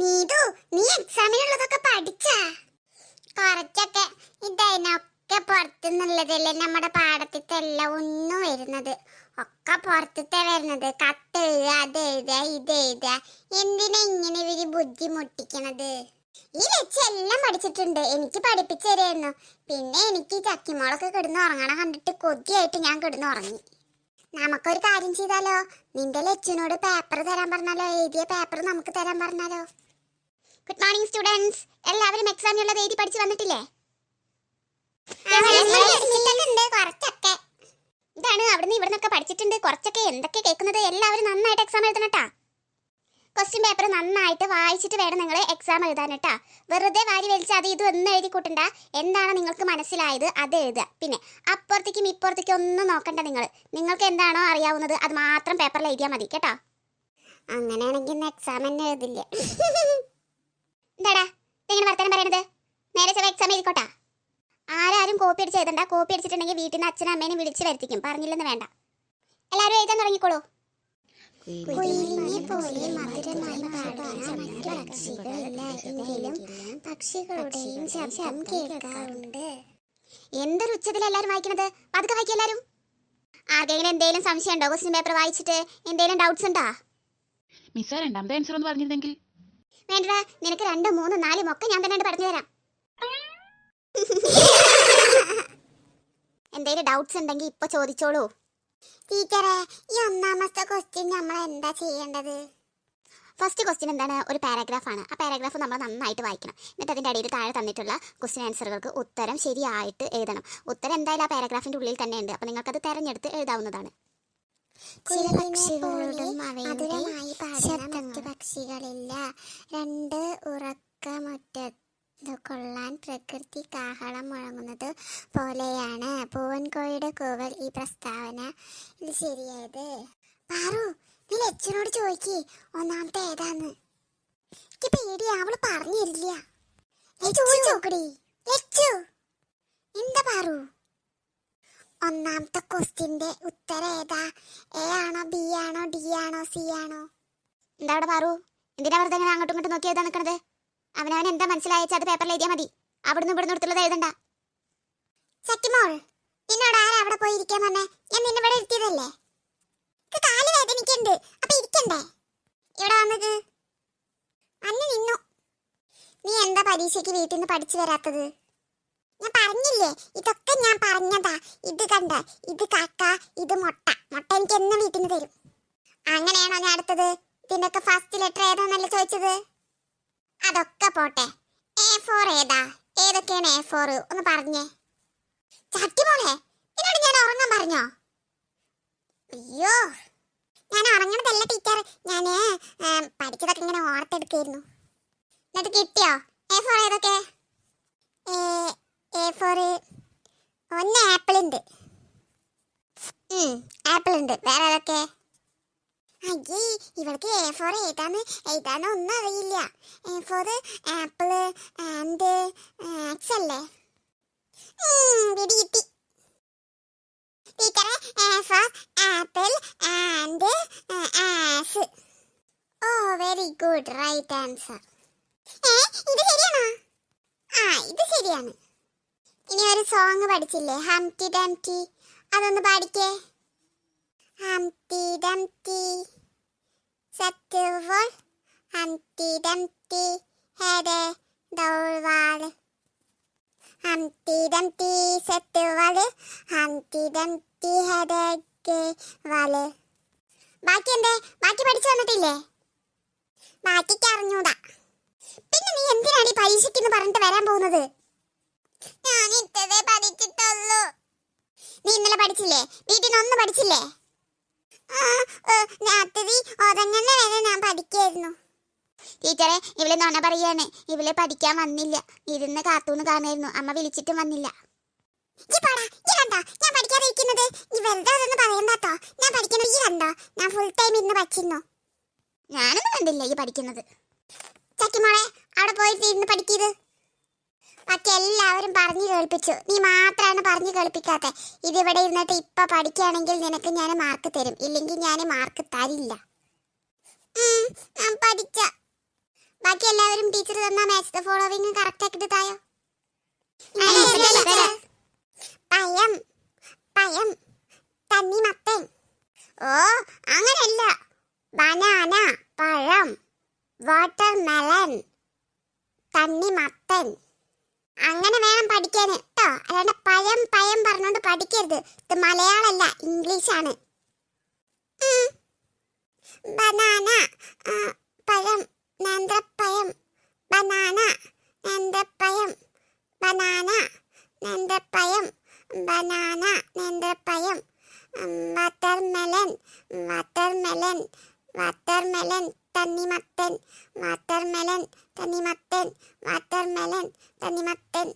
നീതു നീ എക്സാമിനുള്ളതൊക്കെ പഠിച്ചാ? കുറച്ചൊക്കെ ഇതതിനൊക്കെ പുറത്തുനിന്നുള്ളതല്ലേ നമ്മുടെ പാടത്തിത്തെ എല്ലാം ഒന്നും വരുന്നത്. ഒക്കെ പുറത്തത്തെ വരുന്നത്. കത്ത് എഴുതുക അത് എഴുതുക ഇത് എഴുതുക. എന്തിനാ ഇങ്ങനെ ഇവർ ബുദ്ധിമുട്ടിക്കണത്? ഈ വെച്ച് എല്ലാം പഠിച്ചിട്ടുണ്ട്. എനിക്ക് പഠിപ്പിച്ചു തരായിരുന്നു. പിന്നെ എനിക്ക് ചക്കിമോളൊക്കെ കിടന്ന് ഉറങ്ങണ കണ്ടിട്ട് കൊതിയായിട്ട് ഞാൻ കിടന്ന് ഉറങ്ങി. നമുക്കൊരു കാര്യം ചെയ്താലോ? നിന്റെ ലച്ചുനോട് പേപ്പർ തരാൻ പറഞ്ഞാലോ? എഴുതിയ പേപ്പർ നമുക്ക് തരാൻ പറഞ്ഞാലോ? ഗുഡ് മോർണിംഗ് സ്റ്റുഡൻസ് എല്ലാവരും എക്സാമിനുള്ളത് എഴുതി പഠിച്ചു വന്നിട്ടില്ലേ? ഇതാണ് അവിടുന്ന് ഇവിടുന്നൊക്കെ പഠിച്ചിട്ടുണ്ട്. കുറച്ചൊക്കെ എന്തൊക്കെ കേൾക്കുന്നത്? എല്ലാവരും നന്നായിട്ട് എക്സാം എഴുതണം കേട്ടാ ക്വസ്റ്റ്യൻ പേപ്പർ നന്നായിട്ട് വായിച്ചിട്ട് വേണം നിങ്ങൾ എക്സാം എഴുതാൻ കേട്ടാ വെറുതെ വാരി വലിച്ച് അത് ഇത് ഒന്നും എഴുതി കൂട്ടണ്ട. എന്താണ് നിങ്ങൾക്ക് മനസ്സിലായത്? അത് എഴുതുക. പിന്നെ അപ്പുറത്തേക്കും ഇപ്പുറത്തേക്കും ഒന്നും നോക്കണ്ട നിങ്ങൾ നിങ്ങൾക്ക് എന്താണോ അറിയാവുന്നത് അത് മാത്രം പേപ്പറിൽ എഴുതിയാൽ മതി. കേട്ടോ? അങ്ങനെയാണെങ്കിൽ എക്സാം തന്നെ എഴുതില്ല? എന്താടാ? ഇങ്ങനെ വർത്തമാനം പറയണത്? നേരെ ചെവ എക്സാം എഴുതിക്കോട്ടാ. ആരാരും കോപ്പി അടിച്ച് എഴുതണ്ട. കോപ്പി അടിച്ചിട്ടുണ്ടെങ്കിൽ വീട്ടിൽ നിന്ന് അച്ഛനും അമ്മേനെ വിളിച്ച് വരുത്തിക്കും. പറഞ്ഞില്ലെന്ന് വേണ്ട. എല്ലാവരും എഴുതാൻ തുടങ്ങിക്കോളൂ. കുയിലിനെ പോലെ മധുരമായി പാടുന്ന മറ്റു പക്ഷികളില്ല എങ്കിലും പക്ഷികളുടെയും ശബ്ദം കേൾക്കാറുണ്ട്. എന്തൊരു ഉച്ചത്തിൽ എല്ലാവരും വായിക്കണത്? പതുക്കെ വായിക്കും എല്ലാവരും. ആർക്കെങ്കിലും എന്തെങ്കിലും സംശയം ഉണ്ടോ? ക്വസ്റ്റ്യൻ പേപ്പർ വായിച്ചിട്ട് എന്തെങ്കിലും ഡൗട്ട്സ് ഉണ്ടോ? മിസ്സ രണ്ടാമത്തെ ആൻസർ ഒന്ന് പറഞ്ഞിരുന്നെങ്കിൽ. വേണ്ടടാ നിനക്ക് രണ്ടും മൂന്നും നാലും ഒക്കെ ഞാൻ തന്നെ പറഞ്ഞു തരാം. എന്തെങ്കിലും ഡൗട്ട്സ് ഉണ്ടെങ്കിൽ ഇപ്പൊ ചോദിച്ചോളൂ. ടീച്ചറെ ഈ ഒന്നാമത്തെ ക്വസ്റ്റ്യൻ നമ്മൾ എന്താ ചെയ്യേണ്ടത്? ഫസ്റ്റ് ക്വസ്റ്റ്യൻ എന്താണ്? ഒരു പാരാഗ്രാഫ് ആണ്. ആ പാരാഗ്രാഫ് നമ്മൾ നന്നായിട്ട് വായിക്കണം. എന്നിട്ട് അതിന്റെ അടിയിൽ താഴെ തന്നിട്ടുള്ള ക്വസ്റ്റ്യൻ ആൻസറുകൾക്ക് ഉത്തരം ശരിയായിട്ട് എഴുതണം. ഉത്തരം എന്തായാലും ആ പാരാഗ്രാഫിന്റെ ഉള്ളിൽ തന്നെയുണ്ട് അപ്പോൾ നിങ്ങൾക്കത് തെരഞ്ഞെടുത്ത് എഴുതാവുന്നതാണ്. ചില പക്ഷികളുടെ അവയുടെ ശബ്ദത്ത് പക്ഷികളില്ല രണ്ട് ഉറക്കമുറ്റത്ത് കൊള്ളാൻ പ്രകൃതി കാഹളം മുഴങ്ങുന്നത് പോലെയാണ്. പൂവൻകോഴിയുടെ കൂവൽ ഈ പ്രസ്താവന ഇത് ശരിയായത്. പാറു നീ ലച്ചനോട് ചോദിക്ക് ഒന്നാമത്തെ ഏതാന്ന്? എനിക്ക് പേടിയാ അവൾ പറഞ്ഞു തരില്ല ചോദിച്ചോക്കടി ലച്ചു എന്താ പാറു? ഒന്നാമത്തെ ക്വസ്റ്റ്യന്റെ ഉത്തരം ഏതാ? എ ആണോ ബി ആണോ ഡി ആണോ സി ആണോ? എന്താ അവിടെ പാറു എന്തിനാ വെറുതെ ഇങ്ങനെ അങ്ങോട്ടും ഇങ്ങോട്ടും നോക്കി എഴുതാൻ നിൽക്കണത് അവനവൻ എന്താ മനസ്സിലായച്ചാ? അത് പേപ്പറിൽ എഴുതിയാൽ മതി. അവിടുന്ന് ഇവിടുന്ന് എടുത്തുള്ളത് എഴുതണ്ട. സത്യമോൾ നിന്നോട് ആരാ അവിടെ പോയി ഇരിക്കാൻ പറഞ്ഞേ? ഞാൻ നിന്നെ ഇവിടെ ഇരുത്തിയതല്ലേ? കാൽ വേദനിക്കുന്നുണ്ട്. അപ്പൊ ഇരിക്കണ്ടേ? ഇവിടെ വന്നത്? അന്ന് നിന്നു. നീ എന്താ പരീക്ഷയ്ക്ക് വീട്ടിൽ നിന്ന് പഠിച്ചു വരാത്തത്? ഞാൻ പറഞ്ഞില്ലേ? ഇതൊക്കെ ഞാൻ പറഞ്ഞതാ. ഇത് കണ്ട ഇത് കാക്ക ഇത് മുട്ട. മുട്ട എനിക്ക് എന്നും വീട്ടിൽ നിന്ന് തരും. അങ്ങനെയാണോ ഞാൻ അടുത്തത് ഇതിന്റെയൊക്കെ ഫസ്റ്റ് ലെറ്റർ ഏതാന്നല്ല ചോദിച്ചത്? അതൊക്കെ പോട്ടെ. എ ഫോർ ഏതാ? ഏതൊക്കെയാണ് എ ഫോർ ഒന്ന് പറഞ്ഞേ. ചട്ടിമോളെ എന്നോട് ഞാൻ ഉറങ്ങാൻ പറഞ്ഞോ? അയ്യോ ഞാൻ ഉറങ്ങണതല്ല ടീച്ചർ ഞാൻ പഠിച്ചതൊക്കെ ഇങ്ങനെ ഓർത്തെടുക്കായിരുന്നു. എന്നിട്ട് കിട്ടിയോ? എ ഫോർ ഏതൊക്കെ? എ ഫോർ ഒന്ന് ആപ്പിൾ ഉണ്ട് ആപ്പിൾ ഉണ്ട് വേറെ ഏതൊക്കെ? അയ്യേ ഇവൾക്ക് എ ഫോർ ഏതാന്ന് ഏതാന്ന് ഒന്നും അറിയില്ല. A for apple and axe അല്ലേ വെരി ഗുഡ്. Right answer. ഏ ഇത് ശരിയാണോ? ആ ഇത് ശരിയാണ്. ഇനി ഒരു സോങ് പഠിച്ചില്ലേ? ഹംറ്റി ഡംറ്റി അതൊന്ന് പാടിക്കേ. Humpty Dumpty sat a wall Humpty Dumpty head ദൗവാൾ Humpty Dumpty sat a wall Humpty Dumpty head wall ബാക്കി എന്തേ? ബാക്കി പഠിച്ചു വന്നിട്ടില്ലേ? ബാക്കിക്ക് അറിഞ്ഞൂടാ. പിന്നെ നീ എന്തിനാണ് ഈ പരീക്ഷയ്ക്ക് പറഞ്ഞിട്ട് വരാൻ പോകുന്നത്? ഞാൻ ഇത്തതേ പഠിച്ചിട്ടുള്ളൂ. നീ ഇന്നലെ പഠിച്ചില്ലേ? വീട്ടിൽ നിന്ന് പഠിച്ചില്ലേ? രാത്രി ഉറങ്ങുന്ന വരെ ഞാൻ പഠിക്കായിരുന്നു. ടീച്ചറെ ഇവൾ നുണ പറയാണ്. ഇവൾ പഠിക്കാൻ വന്നില്ല. ഇരുന്ന് കാത്തൂന്ന് കാണായിരുന്നു അമ്മ വിളിച്ചിട്ടും വന്നില്ല. ഞാൻ പഠിക്കാതെ ഇരിക്കുന്നത് നീ വെറുതെ അതൊന്നും പറയണ്ടാട്ടോ ഞാൻ ഈ കണ്ടോ? ഞാൻ ടൈം ഞാനൊന്നും കണ്ടില്ല ഈ പഠിക്കുന്നത്. ചക്കിമോളെ അവിടെ പോയിട്ട് ഇരുന്ന് പഠിക്കത് ബാക്കി എല്ലാവരും പറഞ്ഞു കേൾപ്പിച്ചു. നീ മാത്രമാണ് പറഞ്ഞു കേൾപ്പിക്കാത്ത. ഇതിവിടെ ഇരുന്നിട്ട് ഇപ്പൊ പഠിക്കുകയാണെങ്കിൽ നിനക്ക് ഞാൻ മാർക്ക് തരും. ഇല്ലെങ്കിൽ ഞാൻ മാർക്ക് തരില്ല. പഠിച്ച. ബാക്കി എല്ലാവരും ടീച്ചർ തന്ന മാച്ച് ദ ഫോളോവിങ് കറക്റ്റ് ആക്കിട്ട് തായോ? പയം പയം തന്നി മത്തൻ. ഓ അങ്ങനെയല്ല ബനാന പഴം വാട്ടർമെലൻ തന്നി തണ്ണിമത്തൻ അങ്ങനെ വേണം പഠിക്കാൻ കേട്ടോ അല്ലാണ്ട് പഴം പഴം പറഞ്ഞോണ്ട് പഠിക്കരുത്. ഇത് മലയാളമല്ല ഇംഗ്ലീഷാണ്. ബനാന പഴം നേന്ത്രപ്പഴം. ബനാന നേന്ത്രപ്പഴം. ബനാന നേന്ത്രപ്പഴം. ബനാന നേന്ത്രപ്പഴം വാട്ടർമെലൻ വാട്ടർമെലൻ വാട്ടർമെലൻ തണ്ണിമത്തൻ വാട്ടർമെലൻ തണ്ണിമത്തൻ വാട്ടർമെലൻ തണ്ണിമത്തൻ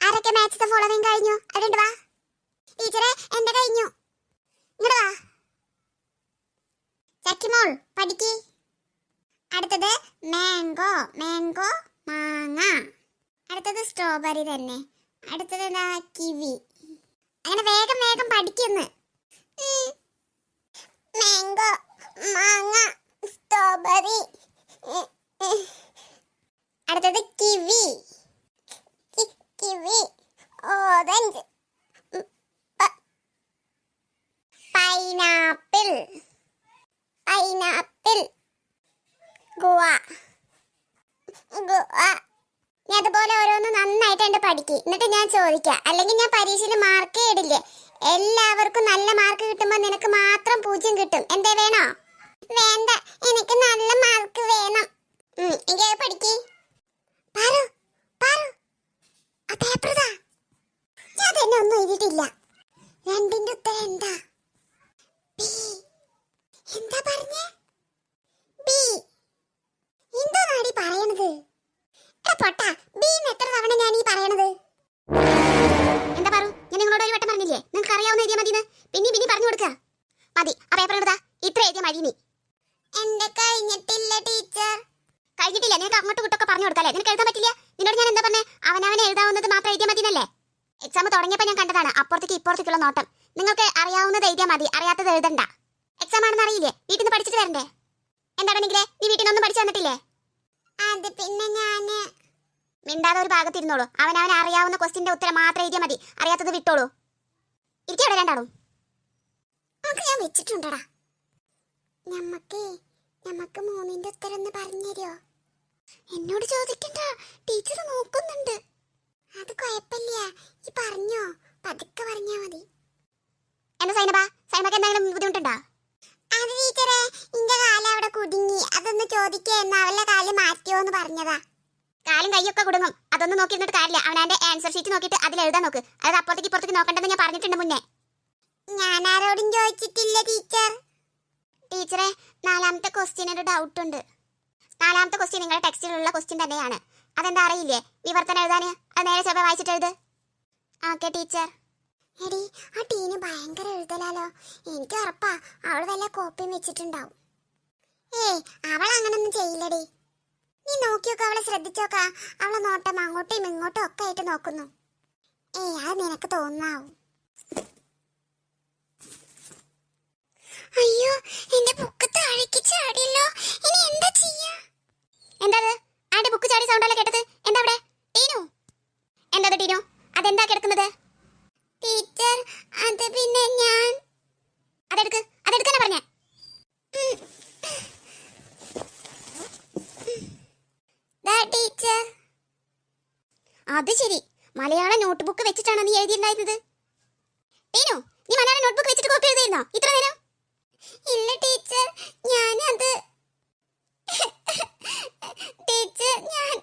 ആരൊക്കെ മാച്ച് ഫോളോവിങ് കഴിഞ്ഞു അവിടെ വാ ടീച്ചറെ എന്റെ കഴിഞ്ഞു ഇങ്ങോട്ട് വാ ചക്കിമോൾ പഠിക്ക്. അടുത്തത് മാംഗോ മാംഗോ മാങ്ങ. അടുത്തത് സ്ട്രോബെറി തന്നെ. അടുത്തത് എന്താ കിവി. അങ്ങനെ വേഗം വേഗം പഠിക്കുന്നു മാംഗോ മാങ്ങ സ്ട്രോബെറി അടുത്തത് കിവി. കിവി. പഠിക്ക് എന്നിട്ട് ഞാൻ ചോദിക്കാം. അല്ലെങ്കിൽ ഞാൻ പരീക്ഷയിൽ മാർക്കേ ഇടില്ലേ? എല്ലാവർക്കും നല്ല മാർക്ക് കിട്ടുമ്പോൾ നിനക്ക് മാത്രം പൂജ്യം കിട്ടും. എന്തേ വേണോ? വേണ്ട. എനിക്ക് നല്ല മാർക്ക് വേണം. എങ്കിൽ പഠിക്ക് പാറു പാറു ആ പേപ്പർ ഇതാ ഞാൻ തന്നെ ഒന്നും എഴുതിയിട്ടില്ല രണ്ടിന്റെ ഉത്തരം എന്താ ബി എന്താ പറഞ്ഞേ ബി എന്താണാടി പറയണത് എടാ പൊട്ടാ ബി എന്ന് എത്ര തവണ ഞാൻ ഈ പറയണത് എന്താ പറു ഞാൻ നിങ്ങളോട് ഒരു വട്ടം പറഞ്ഞില്ലേ നിങ്ങൾക്ക് അറിയാവുന്ന എഴുതിയാ മതി പിന്നെ പിന്നെ പറഞ്ഞു കൊടുക്ക മതി ആ പേപ്പർ എടുത്താ ഇത്ര എഴുതിയ മതി നീ എന്റെ കഴിഞ്ഞിട്ടില്ല ടീച്ചർ കഴിഞ്ഞിട്ടില്ല നിനക്ക് അങ്ങോട്ട് വിട്ടൊക്കെ പറഞ്ഞു കൊടുക്കാല്ലേ നിനക്ക് എഴുതാൻ പറ്റില്ല നിന്നോട് ഞാൻ എന്താ പറഞ്ഞേ അവനവനെ എഴുതാവുന്നത് മാത്രം എഴുതിയാൽ മതി എന്നല്ലേ എക്സാം തുടങ്ങിയപ്പോൾ ഞാൻ കണ്ടതാണ് അപ്പുറത്തേക്ക് നോട്ടം. നിങ്ങൾക്ക് അറിയാവുന്നത് എഴുതിയാൽ മതി. അറിയാത്തത് എഴുതണ്ട. എക്സാം ആണെന്ന് അറിയില്ലേ? വീട്ടിൽ നിന്ന് പഠിച്ചിട്ട് വരണ്ടേ? എന്താണെങ്കിലേ നീ വീട്ടിൽ നിന്നൊന്നും പഠിച്ചു വന്നിട്ടില്ലേ? അത് പിന്നെ ഞാൻ മിണ്ടാതെ ഒരു ഭാഗത്തിരുന്നോളൂ. അവൻ അവൻ അറിയാവുന്ന ക്വസ്റ്റിന്റെ ഉത്തരം മാത്രം എഴുതിയാൽ മതി. അറിയാത്തത് വിട്ടോളൂ. ഇരിക്കവിടെ രണ്ടാളും. നമുക്ക് ഞാൻ വെച്ചിട്ടുണ്ടടാ. നമുക്ക് നമുക്ക് മൂന്നിന്റെ ഉത്തരം ഒന്ന് പറഞ്ഞുതരോ എന്നോട് ചോദിക്കണ്ട. ടീച്ചർ നോക്കുന്നുണ്ട്. അത് കുഴപ്പമില്ല. ഈ പറഞ്ഞോ? പതുക്കെ പറഞ്ഞാ മതി. എന്താ സൈനബ? സൈനബക്ക് എന്തെങ്കിലും ബുദ്ധിമുട്ടുണ്ടോ? അത് ടീച്ചറെ ഇന്റെ കാലം അവിടെ കുടുങ്ങി. അതൊന്ന് ചോദിക്കുന്ന അവളുടെ കാൽ മാറ്റിയോ എന്ന് പറഞ്ഞതാ. കാലും കൈയൊക്കെ കുടുങ്ങും. അതൊന്നും നോക്കിയിരുന്നിട്ട് കാര്യമില്ല. അവനാന്റെ ആൻസർ ഷീറ്റ് നോക്കിയിട്ട് അതിൽ എഴുതാൻ നോക്ക്. അത് അപ്പുറത്തേക്ക് ഇപ്പുറത്തേക്ക് നോക്കണ്ടെന്ന് ഞാൻ പറഞ്ഞിട്ടുണ്ട് മുന്നേ. ഞാൻ ആരോടും ചോദിച്ചിട്ടില്ല ടീച്ചർ. ടീച്ചറെ നാലാമത്തെ ക്വസ്റ്റ്യൻ ഒരു ഡൗട്ട് ഉണ്ട്. നാലാമത്തെ ക്വസ്റ്റ്യൻ നിങ്ങളുടെ ടെക്സ്റ്റിലുള്ള ക്വസ്റ്റ്യൻ തന്നെയാണ്. അതെന്താ അറിയില്ലേ? വിവർത്തനം എഴുതാൻ അത് നേരെ ചൊവ്വ വായിച്ചിട്ട് എഴുത്. Okay teacher. എടി ആ ടീന് ഭയങ്കര എഴുതലാലോ. എനിക്ക് ഉറപ്പാ അവൾ വല്ല കോപ്പിയും വെച്ചിട്ടുണ്ടാവും. ഏയ് അവൾ അങ്ങനൊന്നും ചെയ്യില്ലടി. നീ നോക്കിയൊക്കെ അവളെ ശ്രദ്ധിച്ചോക്കാ. അവളെ നോട്ടം അങ്ങോട്ടും ഇങ്ങോട്ടും ഒക്കെ ആയിട്ട് നോക്കുന്നു. ഏ അത് നിനക്ക് തോന്നാവും. അയ്യോ എന്റെ ബുക്ക് താഴേക്ക് ചാടിയല്ലോ. ഇനി എന്താ ചെയ്യാ? എന്താ ആന്റെ ബുക്ക് ചാടി സൗണ്ട് അല്ല കേട്ടത്? എന്താ അവിടെ? ടീനു? എന്താ ടീനു? അതെന്താ കിടക്കുന്നത്? ടീച്ചർ അത് പിന്നെ ഞാൻ. അതെടുക്ക് അതെടുക്കാനാ പറഞ്ഞേ? ടീച്ചർ. അത് ശരി. മലയാള നോട്ട്ബുക്ക് വെച്ചിട്ടാണ് നീ എഴുതിയിട്ടുണ്ടായിരുന്നത്. ടീനു നീ മലയാള നോട്ട്ബുക്ക് വെച്ചിട്ട് കോപ്പി എഴുതിയിരുന്നോ ഇത്ര നേരം? ഇല്ല ടീച്ചർ ഞാൻ അത് ടീച്ചർ ഞാൻ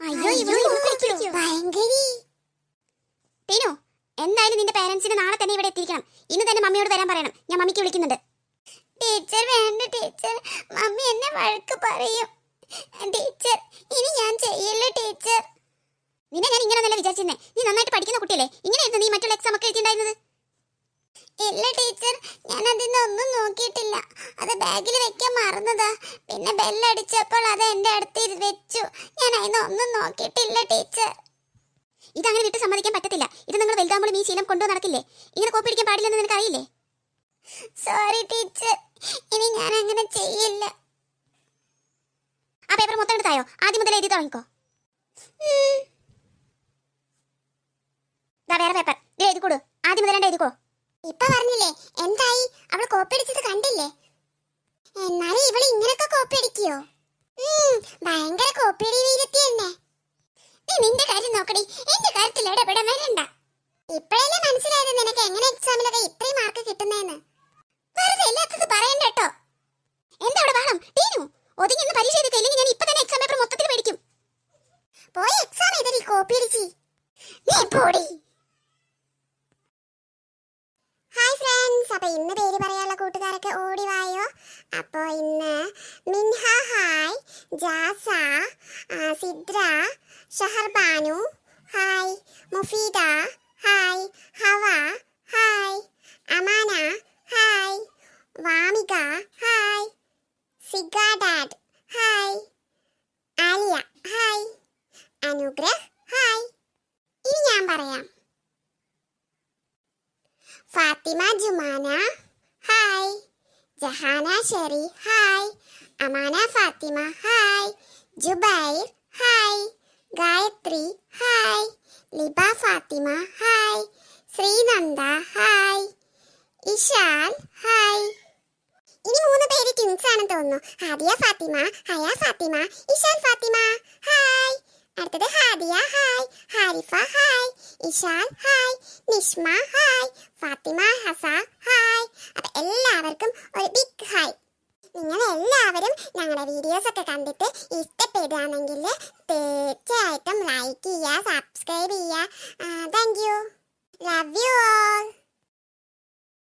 അയ്യോ ഇവൾ ഭയങ്കര. പേരൻസിന് നാളെ തന്നെ ഇവിടെ എത്തിയിരിക്കണം. ഇന്ന് തന്നെ മമ്മിയോട് വരാൻ പറയണം. ഞാൻ മമ്മിക്ക് വിളിക്കുന്നുണ്ട്. ടീച്ചർ വേണ്ട ടീച്ചർ. മമ്മി എന്നെ വഴക്ക് പറയും. ടീച്ചർ ഇനി ഞാൻ ചെയ്യില്ല ടീച്ചർ. നിന്നെ ഞാൻ ഇങ്ങനെ നല്ല വിചാരിച്ചിരുന്നേ. നീ നന്നായിട്ട് പഠിക്കുന്ന കുട്ടിയല്ലേ? ഇങ്ങനെയായിരുന്നു നീ മറ്റുള്ള എക്സാം ഒക്കെ എഴുതിണ്ടായിരുന്നത്? ഇല്ല ടീച്ചർ. ഞാൻ അതിന്ന് ഒന്നും നോക്കിയിട്ടില്ല. അത് ബാഗിൽ വെക്കാൻ മറന്നതാ. പിന്നെ ബെല്ലടിച്ചപ്പോൾ അത് എന്റെ അടുത്ത് വെച്ചു. ഞാൻ അതിനൊന്നും നോക്കിയിട്ടില്ല ടീച്ചർ. ഇതങ്ങനെ വിട്ട് സമ്മതിക്കാൻ പറ്റത്തില്ല. ഇത് നിങ്ങൾ വലുതാകുമ്പോൾ ഈ ശീലം കൊണ്ടു നടക്കില്ലേ? ഇങ്ങനെ കോപ്പി അടിക്കാൻ പാടില്ലെന്ന് നിനക്ക് അറിയില്ലേ സോറി ടീച്ചർ ഇനി ഞാൻ അങ്ങനെ ചെയ്യില്ല. ആ പേപ്പർ മൊത്തം എടുത്തായോ? ആദ്യം മുതൽ എഴുതി തുടങ്ങിക്കോ. വേറെ പേപ്പർ ഇത് എഴുതിക്കൂടു ആദ്യം മുതൽ എഴുതിക്കോ ഇപ്പൊ പറഞ്ഞില്ലേ? എന്തായി? അവൾ കോപ്പി അടിച്ചത് കണ്ടില്ലേ? എന്നാലും ഇവൾ ഇങ്ങനൊക്കെ കോപ്പി അടിക്കോ ഉം, ഭയങ്കര കോപ്പി അടി വീരത്തി തന്നെ നീ നിന്റെ കാര്യം നോക്കടി. എന്റെ കാര്യത്തിൽ ഇടപെടാൻ വരണ്ട. ഇപ്പോഴല്ലേ മനസ്സിലായത് നിനക്ക് എങ്ങനെ എക്സാമിലൊക്കെ ഇത്രയും മാർക്ക് കിട്ടുന്നതെന്ന് വെറുതെ ഇല്ലാത്തത് പറയണ്ട കേട്ടോ. എന്താ അവിടെ വേണം ടീനു ഒതുങ്ങി ഒന്ന് പരീക്ഷ ചെയ്തിട്ട് ഇല്ലെങ്കിൽ ഞാൻ ഇപ്പൊ തന്നെ എക്സാം പേപ്പർ മൊത്തത്തിൽ മേടിക്കും. പോയി എക്സാം എഴുതി കോപ്പി അടിച്ച്. നീ പോടി. ഹായ് ഫ്രണ്ട്സ് അപ്പൊ ഇന്ന് പേര് പറയാനുള്ള കൂട്ടുകാരൊക്കെ ഓടി വായോ. അപ്പോ ഇന്ന് മിൻഹ ഹായ് ജാസ ആ, Sidra Shaharbanu hi. Mufeeda. Hi. Hawa. Hi. Amana. Hi. Vamika. Hi. സിഗ dad. Hi. Aliya. Hi. Anugrah. Hi. ഇനി ഞാൻ പറയാം. Fathima Jumana. Hi. Jahana Sheri hi. Amana Fathima. Hi. Jubair. Hi. Gayathri hi. Liba Fathima hi. Sreenanda hi. Ishal hi. ഇനി മൂന്ന് പേര് twins ആണെന്ന് തോന്നുന്നു. Hadiya Fathima Haya Fathima Ishal Fathima hi. അടുത്തത് Hadiya hi. Harifa hi. Ishal hi. Nishma hi. Fathima Hasa hi. അപ്പൊ എല്ലാവർക്കും ഒരു big hi നിങ്ങൾ എല്ലാവരും ഞങ്ങളുടെ വീഡിയോസ് ഒക്കെ കണ്ടിട്ട് ഇഷ്ടപ്പെടുകയാണെങ്കിൽ തീർച്ചയായിട്ടും ലൈക്ക് ചെയ്യുക സബ്സ്ക്രൈബ് ചെയ്യുക. Thank you love you all